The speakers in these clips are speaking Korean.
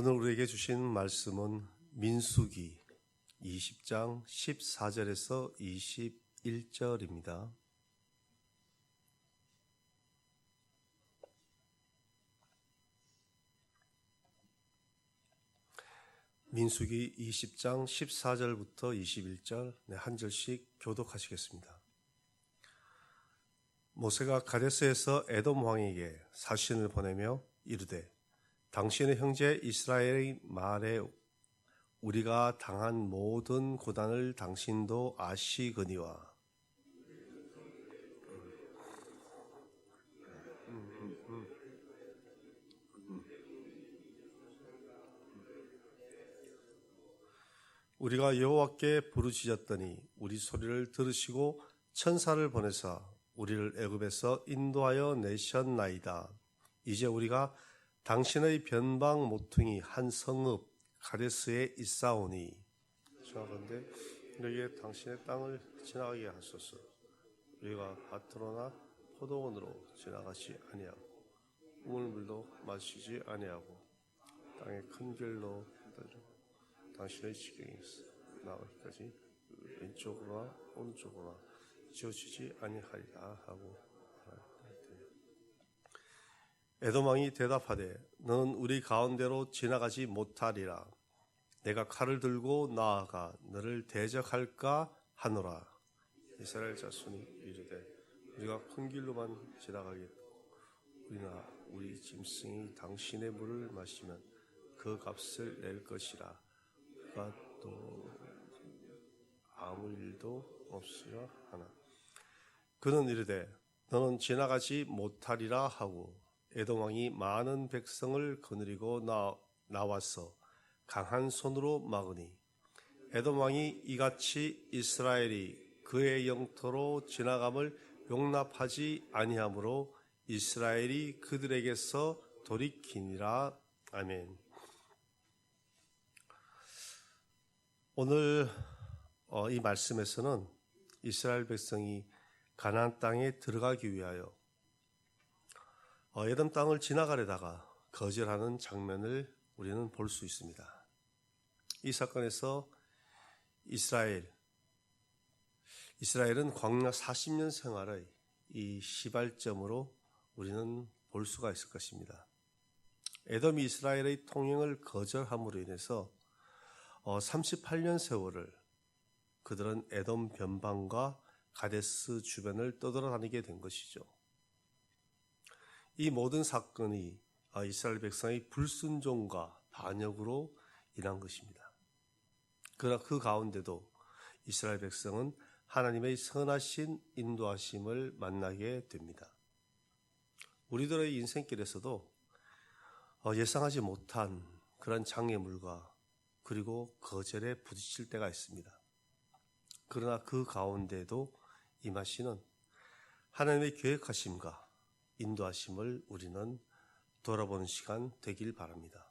오늘 우리에게 주신 말씀은 민수기 20장 14절에서 21절입니다. 민수기 20장 14절부터 21절 네, 한 절씩 교독하시겠습니다. 모세가 가데스에서 에돔 왕에게 사신을 보내며 이르되 당신의 형제 이스라엘의 말에 우리가 당한 모든 고단을 당신도 아시거니와 우리가 여호와께 부르짖었더니 우리 소리를 들으시고 천사를 보내사 우리를 애굽에서 인도하여 내셨나이다. 이제 우리가 당신의 변방 모퉁이 한 성읍 가데스에 있사오니 저하건대 너희의 당신의 땅을 지나가게 하소서. 우리가 밭으로나 포도원으로 지나가지 아니하고 우물물도 마시지 아니하고 땅의 큰 길로 당신의 지경이 나오기까지 왼쪽으로나 오른쪽으로나 지어지지 아니하리라 하고 에도망이 대답하되 너는 우리 가운데로 지나가지 못하리라. 내가 칼을 들고 나아가 너를 대적할까 하노라. 이스라엘 자손이 이르되 우리가 큰 길로만 지나가겠고 우리나 우리 짐승이 당신의 물을 마시면 그 값을 낼 것이라. 그가 또 아무 일도 없으려 하나. 그는 이르되 너는 지나가지 못하리라 하고 에돔 왕이 많은 백성을 거느리고 나, 나와서 강한 손으로 막으니 에돔 왕이 이같이 이스라엘이 그의 영토로 지나감을 용납하지 아니하므로 이스라엘이 그들에게서 돌이키니라 아멘. 오늘 어, 이 말씀에서는 이스라엘 백성이 가나안 땅에 들어가기 위하여 어, 에돔 땅을 지나가려다가 거절하는 장면을 우리는 볼 수 있습니다. 이 사건에서 이스라엘 이스라엘은 광야 40년 생활의 이 시발점으로 우리는 볼 수가 있을 것입니다. 에돔이 이스라엘의 통행을 거절함으로 인해서 38년 어, 세월을 그들은 에돔 변방과 가데스 주변을 떠돌아다니게 된 것이죠. 이 모든 사건이 아, 이스라엘 백성의 불순종과 반역으로 인한 것입니다. 그러나 그 가운데도 이스라엘 백성은 하나님의 선하신 인도하심을 만나게 됩니다. 우리들의 인생길에서도 어, 예상하지 못한 그런 장애물과 그리고 거절에 부딪힐 때가 있습니다. 그러나 그 가운데도 임하시는 하나님의 계획하심과 인도하심을 우리는 돌아보는 시간 되길 바랍니다.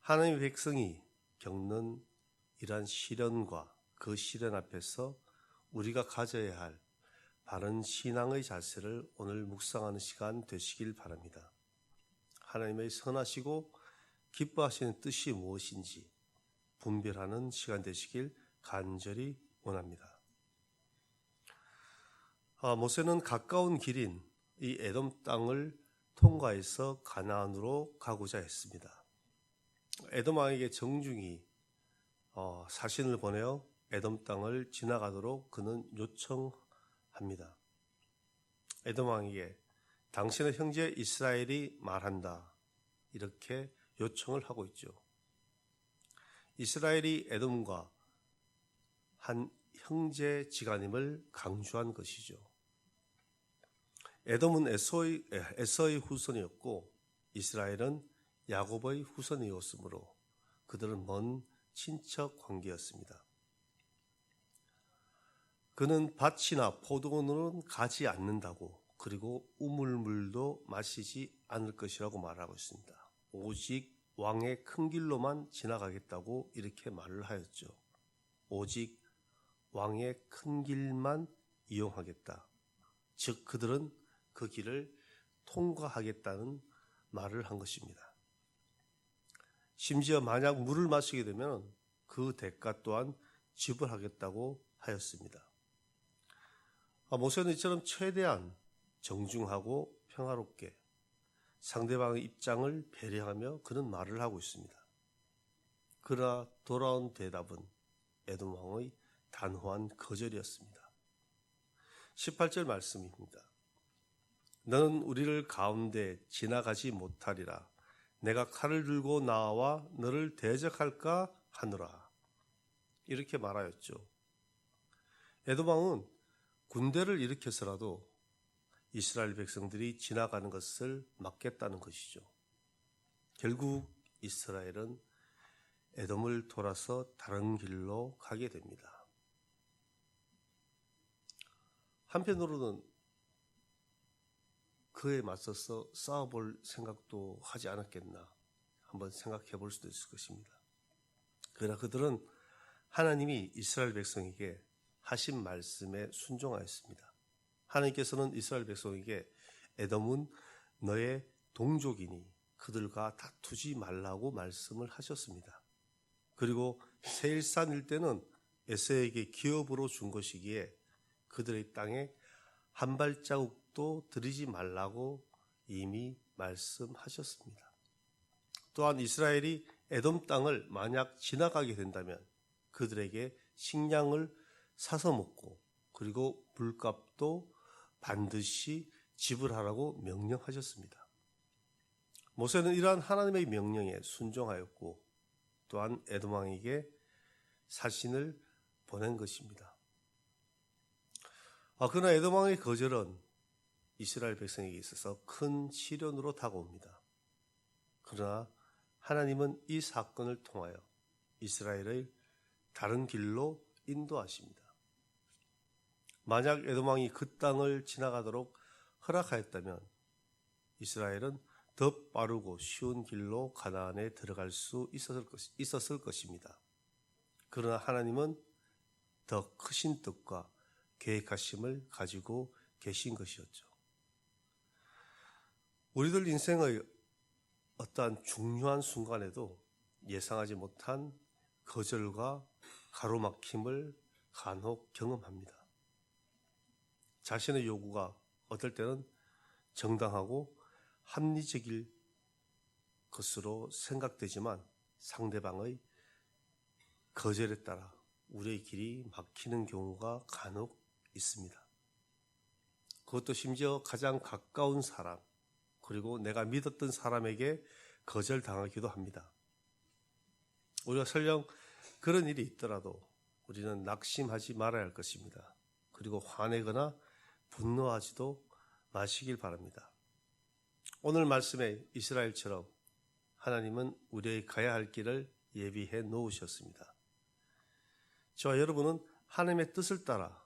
하나님의 백성이 겪는 이러한 시련과 그 시련 앞에서 우리가 가져야 할 바른 신앙의 자세를 오늘 묵상하는 시간 되시길 바랍니다. 하나님의 선하시고 기뻐하시는 뜻이 무엇인지 분별하는 시간 되시길 간절히 원합니다. 아, 모세는 가까운 길인 이 에돔 땅을 통과해서 가나안으로 가고자 했습니다. 에돔 왕에게 정중히 어, 사신을 보내어 에돔 땅을 지나가도록 그는 요청합니다. 에돔 왕에게 당신의 형제 이스라엘이 말한다. 이렇게 요청을 하고 있죠. 이스라엘이 에돔과 한 형제 지간임을 강조한 것이죠. 에돔은 에서의, 에서의 후손이었고 이스라엘은 야곱의 후손이었으므로 그들은 먼 친척 관계였습니다. 그는 밭이나 포도원으로는 가지 않는다고 그리고 우물물도 마시지 않을 것이라고 말하고 있습니다. 오직 왕의 큰 길로만 지나가겠다고 이렇게 말을 하였죠. 오직 왕의 큰 길만 이용하겠다. 즉 그들은 그 길을 통과하겠다는 말을 한 것입니다. 심지어 만약 물을 마시게 되면 그 대가 또한 지불하겠다고 하였습니다. 아, 모세는 이처럼 최대한 정중하고 평화롭게 상대방의 입장을 배려하며 그는 말을 하고 있습니다. 그러나 돌아온 대답은 에돔 왕의 단호한 거절이었습니다. 18절 말씀입니다. 너는 우리를 가운데 지나가지 못하리라. 내가 칼을 들고 나와 너를 대적할까 하노라. 이렇게 말하였죠. 에돔 왕은 군대를 일으켜서라도 이스라엘 백성들이 지나가는 것을 막겠다는 것이죠. 결국 이스라엘은 에돔을 돌아서 다른 길로 가게 됩니다. 한편으로는 그에 맞서서 싸워볼 생각도 하지 않았겠나 한번 생각해 볼 수도 있을 것입니다. 그러나 그들은 하나님이 이스라엘 백성에게 하신 말씀에 순종하였습니다. 하나님께서는 이스라엘 백성에게 에돔은 너의 동족이니 그들과 다투지 말라고 말씀을 하셨습니다. 그리고 세일산 일대는 에서에게 기업으로 준 것이기에 그들의 땅에 한 발자국 도 들이지 말라고 이미 말씀하셨습니다. 또한 이스라엘이 에돔 땅을 만약 지나가게 된다면 그들에게 식량을 사서 먹고 그리고 물값도 반드시 지불하라고 명령하셨습니다. 모세는 이러한 하나님의 명령에 순종하였고 또한 에돔 왕에게 사신을 보낸 것입니다. 아, 그러나 에돔 왕의 거절은 이스라엘 백성에게 있어서 큰 시련으로 다가옵니다. 그러나 하나님은 이 사건을 통하여 이스라엘의 다른 길로 인도하십니다. 만약 에돔 왕이 그 땅을 지나가도록 허락하였다면 이스라엘은 더 빠르고 쉬운 길로 가나안에 들어갈 수 있었을, 것, 있었을 것입니다. 그러나 하나님은 더 크신 뜻과 계획하심을 가지고 계신 것이었죠. 우리들 인생의 어떠한 중요한 순간에도 예상하지 못한 거절과 가로막힘을 간혹 경험합니다. 자신의 요구가 어떨 때는 정당하고 합리적일 것으로 생각되지만 상대방의 거절에 따라 우리의 길이 막히는 경우가 간혹 있습니다. 그것도 심지어 가장 가까운 사람, 그리고 내가 믿었던 사람에게 거절당하기도 합니다. 우리가 설령 그런 일이 있더라도 우리는 낙심하지 말아야 할 것입니다. 그리고 화내거나 분노하지도 마시길 바랍니다. 오늘 말씀에 이스라엘처럼 하나님은 우리의 가야 할 길을 예비해 놓으셨습니다. 저와 여러분은 하나님의 뜻을 따라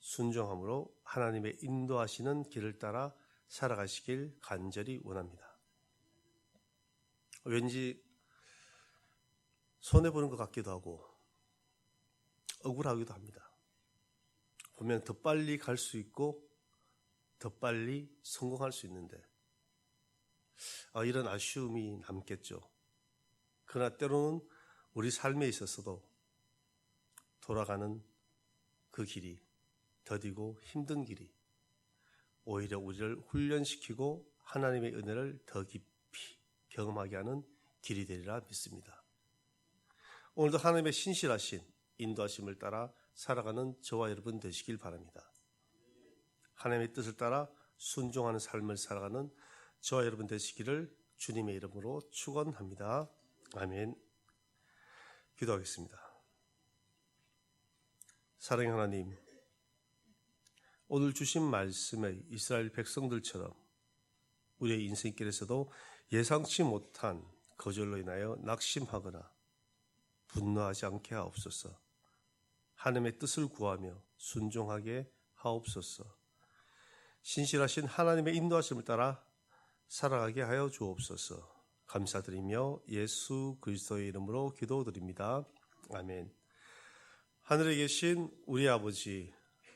순종함으로 하나님의 인도하시는 길을 따라 살아가시길 간절히 원합니다. 왠지 손해보는 것 같기도 하고 억울하기도 합니다. 보면 더 빨리 갈 수 있고 더 빨리 성공할 수 있는데 아, 이런 아쉬움이 남겠죠. 그러나 때로는 우리 삶에 있어서도 돌아가는 그 길이 더디고 힘든 길이 오히려 우리를 훈련시키고 하나님의 은혜를 더 깊이 경험하게 하는 길이 되리라 믿습니다. 오늘도 하나님의 신실하신 인도하심을 따라 살아가는 저와 여러분 되시길 바랍니다. 하나님의 뜻을 따라 순종하는 삶을 살아가는 저와 여러분 되시기를 주님의 이름으로 축원합니다. 아멘. 기도하겠습니다. 사랑의 하나님, 오늘 주신 말씀의 이스라엘 백성들처럼 우리의 인생길에서도 예상치 못한 거절로 인하여 낙심하거나 분노하지 않게 하옵소서. 하나님의 뜻을 구하며 순종하게 하옵소서. 신실하신 하나님의 인도하심을 따라 살아가게 하여 주옵소서. 감사드리며 예수 그리스도의 이름으로 기도드립니다. 아멘. 하늘에 계신 우리 아버지,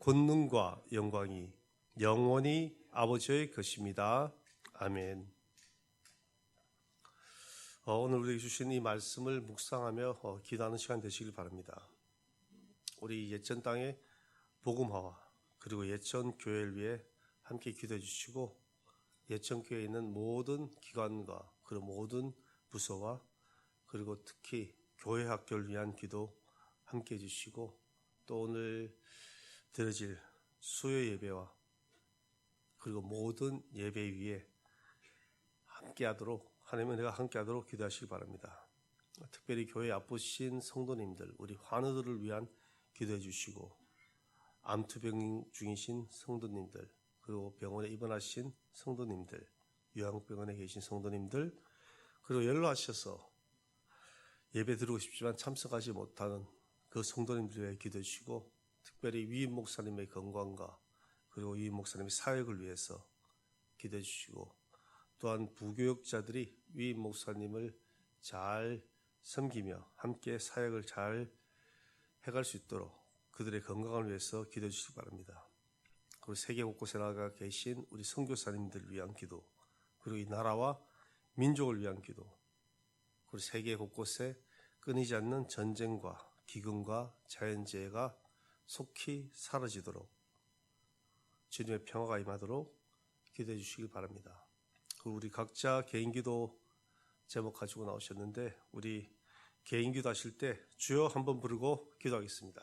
권능과 영광이 영원히 아버지의 것입니다. 아멘. 어, 오늘 우리에게 주신 이 말씀을 묵상하며 어, 기도하는 시간 되시길 바랍니다. 우리 예천 땅의 복음화와 그리고 예천 교회를 위해 함께 기도해 주시고 예천 교회에 있는 모든 기관과 그리고 모든 부서와 그리고 특히 교회 학교를 위한 기도 함께 해 주시고 또 오늘 드려질 수요 예배와 그리고 모든 예배 위에 함께하도록 하나님의 은혜가 함께하도록 기도하시기 바랍니다. 특별히 교회 아프신 성도님들, 우리 환우들을 위한 기도해 주시고 암투병 중이신 성도님들, 그리고 병원에 입원하신 성도님들, 요양병원에 계신 성도님들, 그리고 연로하셔서 예배 드리고 싶지만 참석하지 못하는 그 성도님들 위해 기도해 주시고 특별히 위임 목사님의 건강과 그리고 위임 목사님의 사역을 위해서 기도해 주시고 또한 부교육자들이 위임 목사님을 잘 섬기며 함께 사역을 잘 해갈 수 있도록 그들의 건강을 위해서 기도해 주시기 바랍니다. 그리고 세계 곳곳에 나가 계신 우리 선교사님들 위한 기도, 그리고 이 나라와 민족을 위한 기도, 그리고 세계 곳곳에 끊이지 않는 전쟁과 기근과 자연재해가 속히 사라지도록 주님의 평화가 임하도록 기도해 주시길 바랍니다. 우리 각자 개인 기도 제목 가지고 나오셨는데 우리 개인 기도 하실 때 주여 한번 부르고 기도하겠습니다.